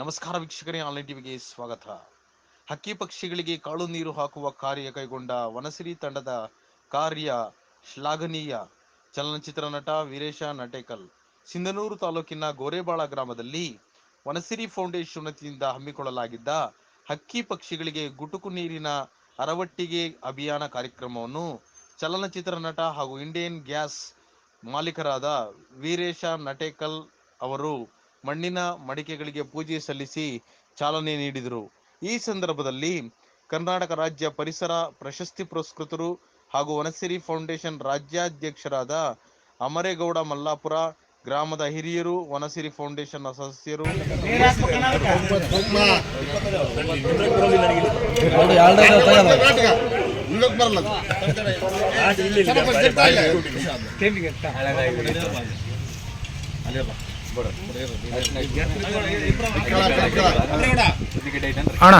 ನಮಸ್ಕಾರ ವೀಕ್ಷಕರೇ ಆನ್ಲೈನ್ ಟಿವಿಗೆ ಸ್ವಾಗತ. ಹಕ್ಕಿ ಪಕ್ಷಿಗಳಿಗೆ ಕಾಳು ನೀರು ಹಾಕುವ ಕಾರ್ಯ ಕೈಗೊಂಡ ವನಸಿರಿ ತಂಡದ ಕಾರ್ಯ ಶ್ಲಾಘನೀಯ. ಚಲನಚಿತ್ರ ನಟ ವೀರೇಶ ನಟೇಕಲ್, ಸಿಂಧನೂರು ತಾಲೂಕಿನ ಗೋರೆಬಾಳ ಗ್ರಾಮದಲ್ಲಿ ವನಸಿರಿ ಫೌಂಡೇಶನ್ ವತಿಯಿಂದ ಹಮ್ಮಿಕೊಳ್ಳಲಾಗಿದ್ದ ಹಕ್ಕಿ ಪಕ್ಷಿಗಳಿಗೆ ಗುಟುಕು ನೀರಿನ ಅರವಟ್ಟಿಗೆ ಅಭಿಯಾನ ಕಾರ್ಯಕ್ರಮವನ್ನು ಚಲನಚಿತ್ರ ನಟ ಹಾಗೂ ಇಂಡಿಯನ್ ಗ್ಯಾಸ್ ಮಾಲೀಕರಾದ ವೀರೇಶ ನಟೇಕಲ್ ಅವರು ಮಣ್ಣಿನ ಮಡಿಕೆಗಳಿಗೆ ಪೂಜೆ ಸಲ್ಲಿಸಿ ಚಾಲನೆ ನೀಡಿದರು ಈ ಸಂದರ್ಭದಲ್ಲಿ ಕರ್ನಾಟಕ ರಾಜ್ಯ ಪರಿಸರ ಪ್ರಶಸ್ತಿ ಪುರಸ್ಕೃತರು ಹಾಗೂ ವನಸಿರಿ ಫೌಂಡೇಶನ್ ರಾಜ್ಯಾಧ್ಯಕ್ಷರಾದ ಅಮರೇಗೌಡ ಮಲ್ಲಾಪುರ ಗ್ರಾಮದ ಹಿರಿಯರು ವನಸಿರಿ ಫೌಂಡೇಶನ್ ಸದಸ್ಯರು ಅಣ್ಣ.